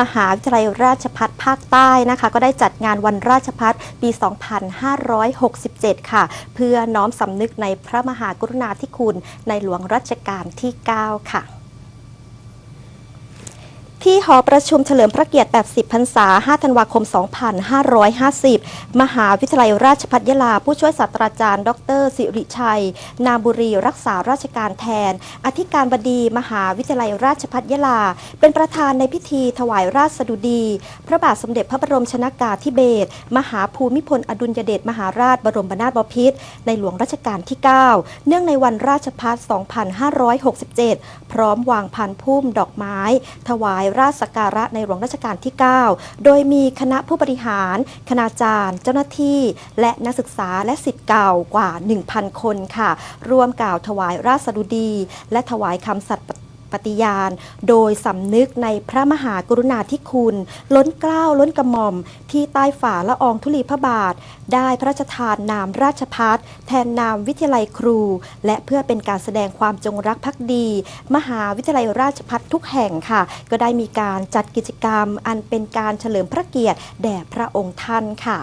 มหาวิทยาลัยราชพัฒภาคใต้นะคะ ก็ได้จัดงานวันราชพัฒปี 2567 ค่ะ เพื่อน้อมสำนึกในพระมหากรุณาธิคุณในหลวงรัชกาลที่ 9 ค่ะ ที่หอประชุมเฉลิมพระเกียรติ 80 พรรษา 5 ธันวาคม 2550 มหาวิทยาลัยราชภัฏยะลา ผู้ช่วยศาสตราจารย์ ดร สิริชัย นามบุรี รักษาราชการแทน อธิการบดีมหาวิทยาลัยราชภัฏยะลา เป็นประธานในพิธีถวายราชสดุดี พระบาทสมเด็จพระบรมชนากาธิเบศร มหาภูมิพล อดุลยเดช มหาราช บรมนาถบพิตร ในหลวงรัชกาลที่ 9 เนื่องในวันราชพัฒ2567 พร้อมวางพันพุ่มดอกไม้ ถวายราชสักการะในหลวงรัชกาลที่ 9 โดยมีคณะผู้บริหาร คณาจารย์ เจ้าหน้าที่ และนักศึกษาและสิทธิ์เก่ากว่า 1,000 คนค่ะ ร่วมกล่าวถวายราชสดุดี และถวายคำสัตย์ ปฏิญาณ โดยสำนึกในพระมหากรุณาธิคุณ ล้นเกล้าล้นกระหม่อม ที่ใต้ฝ่าละอองธุลีพระบาท ได้พระราชทานนามราชพัฒแทนนามวิทยาลัยครู และเพื่อเป็นการแสดงความจงรักภักดี มหาวิทยาลัยราชพัฒทุกแห่งค่ะ ก็ได้มีการจัดกิจกรรมอันเป็นการเฉลิมพระเกียรติแด่พระองค์ท่านค่ะ